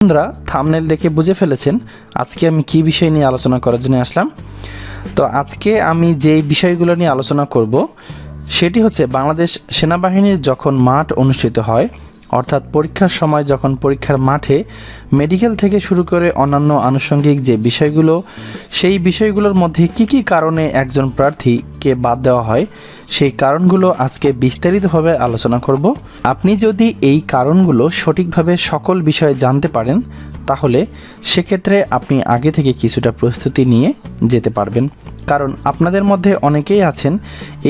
বন্ধুরা থামনেল দেখে বুঝে ফেলেছেন আজকে আমি কি বিষয় নিয়ে আলোচনা করার জন্য আসলাম। তো আজকে আমি যে বিষয়গুলো নিয়ে আলোচনা করব, সেটি হচ্ছে বাংলাদেশ সেনাবাহিনীর যখন মাঠ অনুষ্ঠিত হয় অর্থাৎ পরীক্ষার সময় যখন পরীক্ষার মাঠে মেডিকেল থেকে শুরু করে অন্যান্য আনুষঙ্গিক যে বিষয়গুলো, সেই বিষয়গুলোর মধ্যে কি কি কারণে একজন প্রার্থীকে বাদ দেওয়া হয়, সেই কারণগুলো আজকে বিস্তারিতভাবে আলোচনা করব। আপনি যদি এই কারণগুলো সঠিকভাবে সকল বিষয়ে জানতে পারেন, তাহলে সেক্ষেত্রে আপনি আগে থেকে কিছুটা প্রস্তুতি নিয়ে যেতে পারবেন। কারণ আপনাদের মধ্যে অনেকেই আছেন,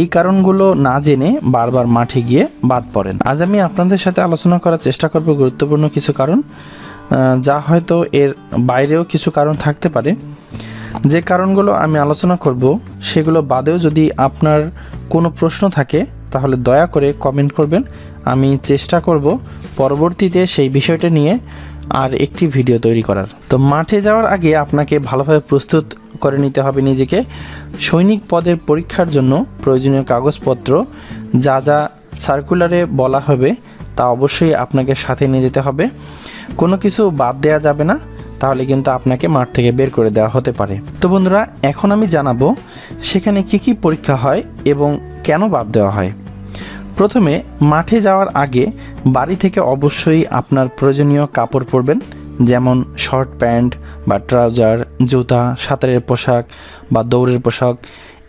এই কারণগুলো না জেনে বারবার মাঠে গিয়ে বাদ পড়েন। আজ আমি আপনাদের সাথে আলোচনা করার চেষ্টা করব গুরুত্বপূর্ণ কিছু কারণ যা হয়তো এর বাইরেও কিছু কারণ থাকতে পারে। যে কারণগুলো আমি আলোচনা করব, সেগুলো বাদেও যদি আপনার কোনো প্রশ্ন থাকে, তাহলে দয়া করে কমেন্ট করবেন। আমি চেষ্টা করব পরবর্তীতে সেই বিষয়টা নিয়ে আর একটি ভিডিও তৈরি করার। তো মাঠে যাওয়ার আগে আপনাকে ভালোভাবে প্রস্তুত করে নিতে হবে নিজেকে। সৈনিক পদের পরীক্ষার জন্য প্রয়োজনীয় কাগজপত্র, যা যা সার্কুলারে বলা হবে, তা অবশ্যই আপনাকে সাথে নিয়ে যেতে হবে। কোনো কিছু বাদ দেওয়া যাবে না, তাহলে কিন্তু আপনাকে মাঠ থেকে বের করে দেওয়া হতে পারে। তো বন্ধুরা, এখন আমি জানাব সেখানে কি কি পরীক্ষা হয় এবং কেন বাদ দেওয়া হয়। প্রথমে, মাঠে যাওয়ার আগে বাড়ি থেকে অবশ্যই আপনার প্রয়োজনীয় কাপড় পরবেন যেমন শর্ট প্যান্ট বা ট্রাউজার, জুতা, সাঁতারের পোশাক বা দৌড়ের পোশাক,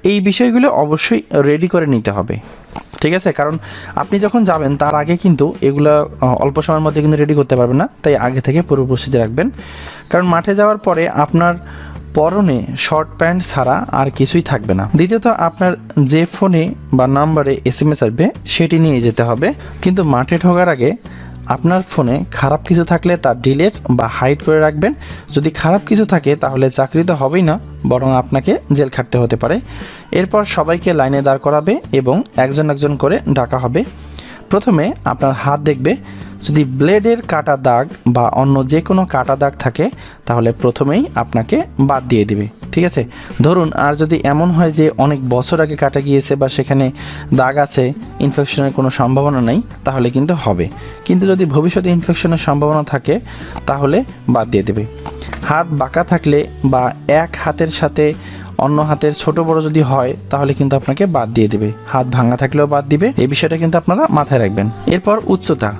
এই বিষয়গুলো অবশ্যই রেডি করে নিতে হবে। ঠিক আছে? কারণ আপনি যখন যাবেন, তার আগে কিন্তু এগুলো অল্প সময়ের মধ্যে কিন্তু রেডি করতে পারবেন না। তাই আগে থেকে পূর্ব প্রস্তুতি রাখবেন। কারণ মাঠে যাওয়ার পরে আপনার পরনে শর্ট প্যান্ট ছাড়া আর কিছুই থাকবে না। দ্বিতীয়ত, আপনার যে ফোনে বা নাম্বারে এস এম এস আসবে, সেটি নিয়ে যেতে হবে। কিন্তু মাঠে ঢোকার আগে আপনার ফোনে খারাপ কিছু থাকলে তা ডিলেট বা হাইড করে রাখবেন। যদি খারাপ কিছু থাকে, তাহলে চাকরি তো হবেই না, বরং আপনাকে জেল খাটতে হতে পারে। এরপর সবাইকে লাইনে দাঁড় করাবে এবং একজন একজন করে ডাকা হবে। প্রথমে আপনার হাত দেখবে। যদি ব্লেডের কাটা দাগ বা অন্য যে কোনো কাটা দাগ থাকে, তাহলে প্রথমেই আপনাকে বাদ দিয়ে দিবে, ঠিক আছে? ধরুন, আর যদি এমন হয় যে অনেক বছর আগে কাটা গিয়েছে বা সেখানে দাগ আছে ইনফেকশনের কোনো সম্ভাবনা নেই, তাহলে কিন্তু হবে। কিন্তু যদি ভবিষ্যতে ইনফেকশনের সম্ভাবনা থাকে, তাহলে বাদ দিয়ে দেবে। হাত বাঁকা থাকলে বা এক হাতের সাথে অন্য হাতের ছোট বড় যদি হয়, তাহলে কিন্তু আপনাকে বাদ দিয়ে দেবে। হাত ভাঙা থাকলেও বাদ দিবে। এই বিষয়টা কিন্তু আপনারা মাথায় রাখবেন। এরপর উচ্চতা।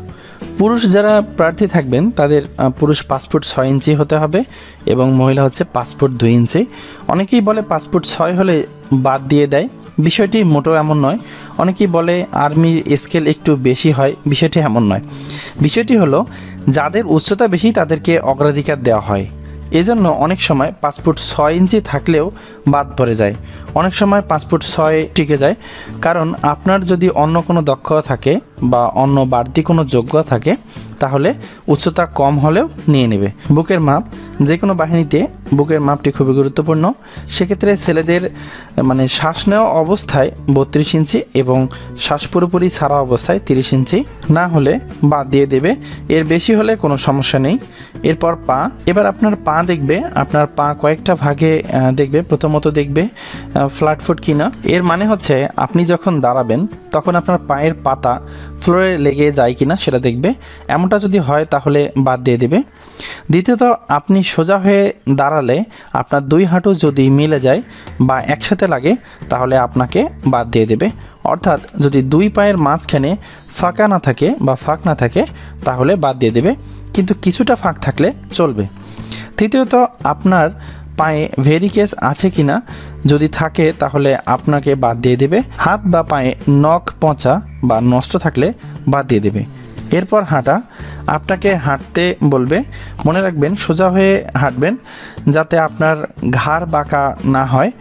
পুরুষ যারা প্রার্থী থাকবেন, তাদের পুরুষ পাসপোর্ট ছয় ইঞ্চি হতে হবে এবং মহিলা হচ্ছে পাসপোর্ট দুই ইঞ্চি। অনেকেই বলে পাসপোর্ট ছয় হলে বাদ দিয়ে দেয়। বিষয়টি মোটেও এমন নয়। অনেকেই বলে আর্মির স্কেল একটু বেশি হয়, বিষয়টি এমন নয়। বিষয়টি হলো, যাদের উচ্চতা বেশি তাদেরকে অগ্রাধিকার দেওয়া হয়। এজন্য অনেক সময় পাঁচ ফুট ছয় ইঞ্চি থাকলেও বাদ পড়ে যায়। অনেক সময় পাঁচ ফুট ছয় টিকে যায়। কারণ আপনার যদি অন্য কোনো দক্ষতা থাকে বা অন্য বাড়তি কোনো যোগ্য থাকে তাহলে উচ্চতা কম হলেও নিয়ে নেবে। বুকের মাপ যে কোনো বাহিনীতে বুকের মাপটি খুবই গুরুত্বপূর্ণ। সেক্ষেত্রে ছেলেদের মানে শ্বাস নেওয়া অবস্থায় বত্রিশ ইঞ্চি এবং শ্বাস পুরোপুরি ছাড়া অবস্থায় তিরিশ ইঞ্চি না হলে বাদ দিয়ে দেবে। এর বেশি হলে কোনো সমস্যা নেই। এরপর পা, এবার আপনার পা দেখবে, আপনার পা কয়েকটা ভাগে দেখবে। প্রথমত দেখবে ফ্ল্যাট ফুট কিনা। এর মানে হচ্ছে আপনি যখন দাঁড়াবেন তখন আপনার পায়ের পাতা ফ্লোরে লেগে যায় কিনা সেটা দেখবে। এমনটা যদি হয় তাহলে বাদ দিয়ে দেবে। দ্বিতীয়ত, আপনি সোজা হয়ে দাঁড়ালে আপনার দুই হাঁটু যদি মিলে যায় বা একসাথে লাগে, তাহলে আপনাকে বাদ দিয়ে দেবে। অর্থাৎ যদি দুই পায়ের মাঝখানে ফাঁকা না থাকে বা ফাঁক না থাকে, তাহলে বাদ দিয়ে দেবে। কিন্তু কিছুটা ফাঁক থাকলে চলবে। তৃতীয়ত, আপনার পায়ে ভেরিকেস আছে কিনা যদি থাকে তাহলে আপনাকে বাদ দিয়ে দেবে। হাত বা পায়ে নখ পচা বা নষ্ট থাকলে বাদ দিয়ে দেবে। এরপর হাঁটা, আপনাকে হাঁটতে বলবে, মনে রাখবেন সোজা হয়ে হাঁটবেন যাতে আপনার ঘাড় বাঁকা না হয়।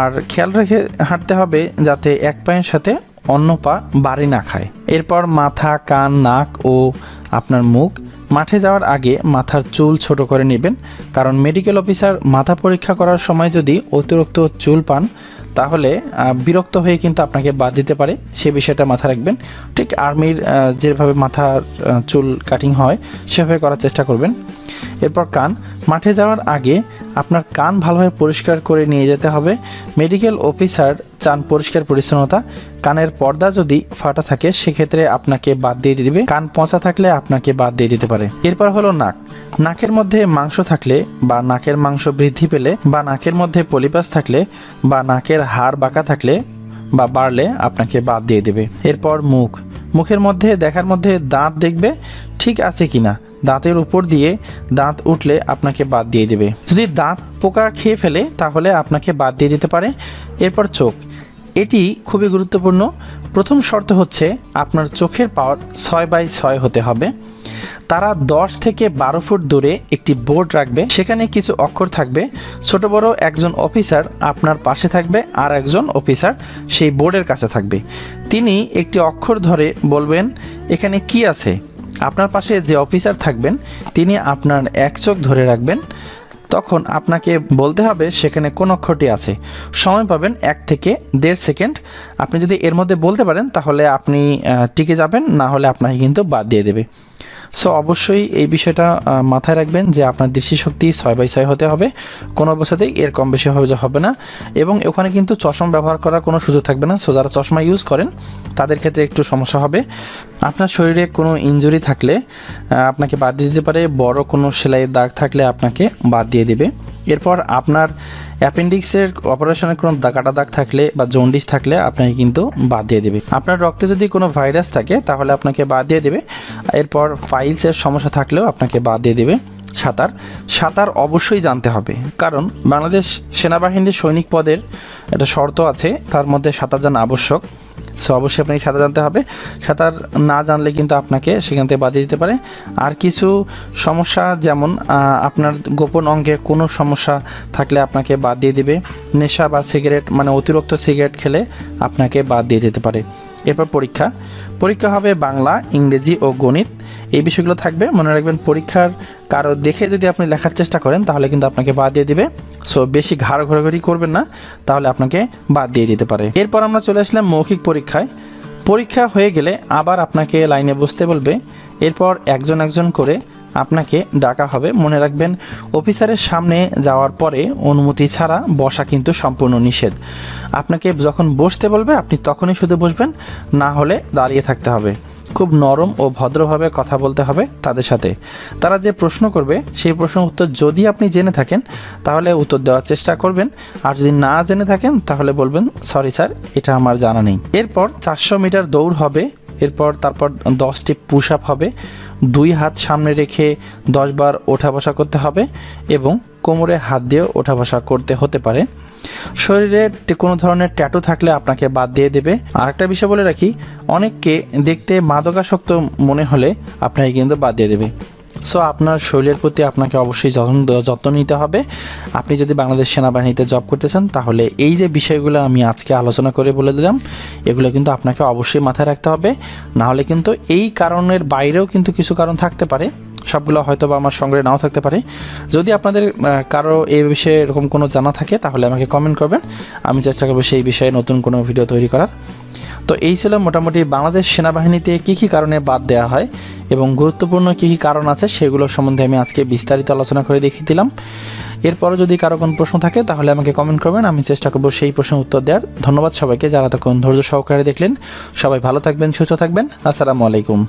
আর খেয়াল রেখে হাঁটতে হবে যাতে এক পায়ের সাথে অন্য পা বাড়ি না খায়। এরপর মাথা, কান, নাক ও আপনার মুখ মাঠে যাওয়ার আগে মাথার চুল ছোট করে নেবেন, কারণ মেডিকেল অফিসার মাথা পরীক্ষা করার সময় যদি অতিরিক্ত চুল পান, তাহলে বিরক্ত হয়ে কিন্তু আপনাকে বাদ দিতে পারে। সে বিষয়টা মাথা রাখবেন। ঠিক আর্মির যেভাবে মাথার চুল কাটিং হয়, সেভাবে করার চেষ্টা করবেন। এরপর কান। মাঠে যাওয়ার আগে আপনার কান ভালোভাবে পরিষ্কার করে নিয়ে যেতে হবে। মেডিকেল অফিসার চান পরিষ্কার পরিচ্ছন্নতা। কানের পর্দা যদি ফাটা থাকে, সেক্ষেত্রে আপনাকে বাদ দিয়ে দিবে কান পচা থাকলে আপনাকে বাদ দিয়ে দিতে পারে। এরপর হলো নাক। নাকের মধ্যে মাংস থাকলে বা নাকের মাংস বৃদ্ধি পেলে বা নাকের মধ্যে পলিপাস থাকলে বা নাকের হাড় বাঁকা থাকলে বা বাড়লে আপনাকে বাদ দিয়ে দেবে। এরপর মুখ। মুখের মধ্যে, দেখার মধ্যে দাঁত দেখবে, ঠিক আছে কিনা। দাঁতের উপর দিয়ে দাঁত উঠলে আপনাকে বাদ দিয়ে দেবে। যদি দাঁত পোকা খেয়ে ফেলে, তাহলে আপনাকে বাদ দিয়ে দিতে পারে। এরপর চোখ। এটি খুবই গুরুত্বপূর্ণ। প্রথম শর্ত হচ্ছে আপনার চোখের পাওয়ার ছয় বাই ছয় হতে হবে। তারা দশ থেকে বারো ফুট দূরে একটি বোর্ড রাখবে। সেখানে কিছু অক্ষর থাকবে। ছোট বড় একজন অফিসার আপনার পাশে থাকবে আর একজন অফিসার সেই বোর্ডের কাছে থাকবে। তিনি একটি অক্ষর ধরে বলবেন, এখানে কি আছে? আপনার পাশে যে অফিসার থাকবেন, তিনি আপনার এক চোখ ধরে রাখবেন। তখন আপনাকে বলতে হবে, সেখানে কোন অক্ষরটি আছে। সময় পাবেন এক থেকে দেড় সেকেন্ড। আপনি যদি এর মধ্যে বলতে পারেন, তাহলে আপনি টিকে যাবেন, না হলে আপনাকে কিন্তু বাদ দিয়ে দেবে। সো অবশ্যই এই বিষয়টা মাথায় রাখবেন যে আপনার দৃষ্টিশক্তি ছয় বাই ছয় হতে হবে। কোনো অবস্থাতেই এর কম বেশি হবে না। এবং ওখানে কিন্তু চশমা ব্যবহার করার কোনো সুযোগ থাকবে না। সো যারা চশমা ইউজ করেন, তাদের ক্ষেত্রে একটু সমস্যা হবে। আপনার শরীরে কোনো ইঞ্জুরি থাকলে আপনাকে বাদ দিয়ে দিতে পারে। বড় কোনো সেলাইয়ের দাগ থাকলে আপনাকে বাদ দিয়ে দিবে। এরপর আপনার অ্যাপেন্ডিক্সের অপারেশনের কোনো কাটা দাগ থাকলে বা জন্ডিস থাকলে আপনাকে কিন্তু বাদ দিয়ে দেবে। আপনার রক্তে যদি কোনো ভাইরাস থাকে, তাহলে আপনাকে বাদ দিয়ে দেবে। এরপর ফাইলসের সমস্যা থাকলেও আপনাকে বাদ দিয়ে দেবে সাঁতার। সাঁতার অবশ্যই জানতে হবে। কারণ বাংলাদেশ সেনাবাহিনীর সৈনিক পদের একটা শর্ত আছে, তার মধ্যে সাঁতার জানা আবশ্যক। সো অবশ্যই আপনাকে সাঁতার জানতে হবে। সাঁতার না জানলে কিন্তু আপনাকে সেখান থেকে বাদ দিতে পারে। আর কিছু সমস্যা যেমন আপনার গোপন অঙ্গে কোনো সমস্যা থাকলে আপনাকে বাদ দিয়ে দেবে। নেশা বা সিগারেট মানে অতিরিক্ত সিগারেট খেলে আপনাকে বাদ দিয়ে দিতে পারে। এরপর পরীক্ষা। পরীক্ষা হবে বাংলা, ইংরেজি ও গণিত। এই বিষয়গুলো থাকবে। মনে রাখবেন পরীক্ষার কারও দেখে যদি আপনি লেখার চেষ্টা করেন, তাহলে কিন্তু আপনাকে বাদ দিয়ে দিবে। সো বেশি ঘাড় ঘোরাঘুরি করবেন না, তাহলে আপনাকে বাদ দিয়ে দিতে পারে। এরপর আমরা চলে আসলাম মৌখিক পরীক্ষায়। পরীক্ষা হয়ে গেলে আবার আপনাকে লাইনে বসতে বলবে। এরপর একজন একজন করে আপনাকে ডাকা হবে। মনে রাখবেন, অফিসারের সামনে যাওয়ার পরে অনুমতি ছাড়া বসা কিন্তু সম্পূর্ণ নিষেধ। আপনাকে যখন বসতে বলবে, আপনি তখনই শুধু বসবেন, না হলে দাঁড়িয়ে থাকতে হবে। খুব নরম ও ভদ্রভাবে কথা বলতে হবে তাদের সাথে। তারা যে প্রশ্ন করবে, সেই প্রশ্নের উত্তর যদি আপনি জেনে থাকেন, তাহলে উত্তর দেওয়ার চেষ্টা করবেন। আর যদি না জেনে থাকেন, তাহলে বলবেন, সরি স্যার, এটা আমার জানা নেই। এরপর চারশো মিটার দৌড় হবে। এরপর তারপর দশটি পুশ আপ হবে। দুই হাত সামনে রেখে দশ বার ওঠা বসা করতে হবে এবং কোমরে হাত দিয়ে ওঠা বসা করতে হতে পারে। শরীরে কোনো ধরনের ট্যাটু থাকলে আপনাকে বাদ দিয়ে দেবে। আরেকটা বিষয় বলে রাখি, অনেককে দেখতে মাদকাসক্ত মনে হলে আপনাকে কিন্তু বাদ দিয়ে দেবে। সো আপনার শরীরের প্রতি আপনাকে অবশ্যই যত্ন যত্ন নিতে হবে। আপনি যদি বাংলাদেশ সেনাবাহিনীতে জব করতে চান, তাহলে এই যে বিষয়গুলো আমি আজকে আলোচনা করে বলে দিলাম, এগুলো কিন্তু আপনাকে অবশ্যই মাথায় রাখতে হবে। না হলে কিন্তু এই কারণের বাইরেও কিন্তু কিছু কারণ থাকতে পারে। সবগুলো হয়তো বা আমার সঙ্গে নাও থাকতে পারে। যদি আপনাদের কারও এই বিষয়ে এরকম কোনো জানা থাকে, তাহলে আমাকে কমেন্ট করবেন। আমি চেষ্টা করব সেই বিষয়ে নতুন কোনো ভিডিও তৈরি করার। তো এই ছিল মোটামুটি বাংলাদেশ সেনাবাহিনীতে কী কী কারণে বাদ দেওয়া হয় এবং গুরুত্বপূর্ণ কী কী কারণ আছে সেগুলো সম্বন্ধে আমি আজকে বিস্তারিত আলোচনা করে দেখিয়ে দিলাম। এরপরও যদি কারও কোনো প্রশ্ন থাকে, তাহলে আমাকে কমেন্ট করবেন। আমি চেষ্টা করব সেই প্রশ্নের উত্তর দেওয়ার। ধন্যবাদ সবাইকে যারা তখন ধৈর্য সহকারে দেখলেন। সবাই ভালো থাকবেন, সুস্থ থাকবেন। আসসালামু আলাইকুম।